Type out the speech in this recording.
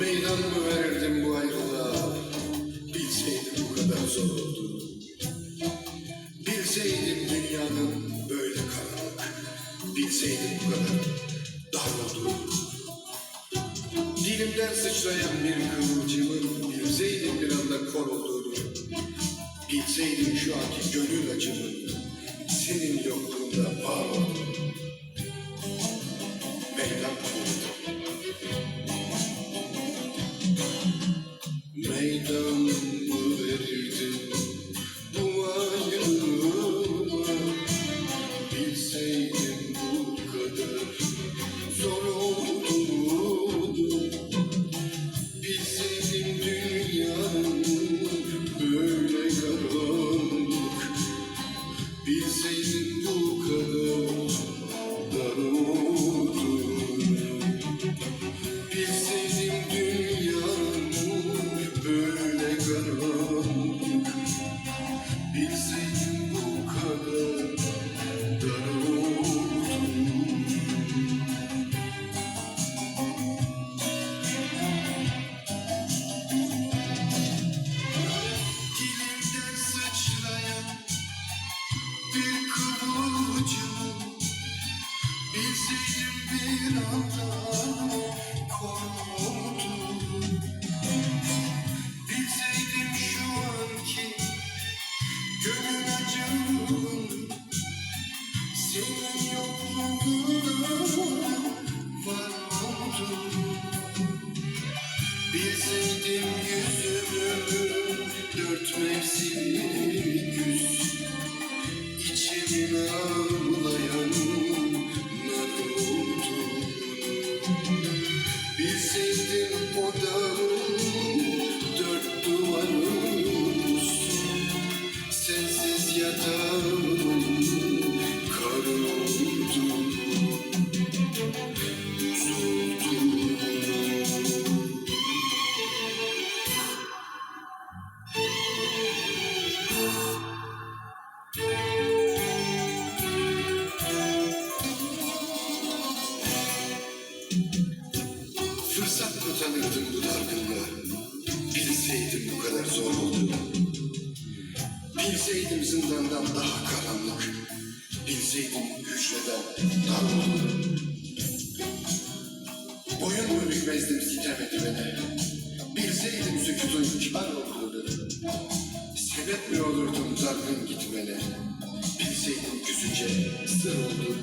Meydan mı verirdim bu ayrılığa? Bilseydim bu kadar zor oldu. Bilseydim dünyanın böyle karanlık. Bilseydim bu kadar dar olduğunu. Dilimden sıçrayan bir kıvılcımın bilseydim bir anda kor olduğunu. Bilseydim şu anki gönül acımın senin yokluğunda var olduğunu. Bilseydim Senin yokluğunda var oldum Bilseydim yüzümü Fırsat tanırdım bu dargınlığa? Bilseydim bu kadar zor olduğunu. Bilseydim zindandan daha karanlık. Bilseydim hücreden dar olduğunu. Boyun mu bükmezdim. Bilseydim sükutun kibar olduğunu. Mi olurdum dargın gitmene. Bilseydim küsünce sır olduğunu.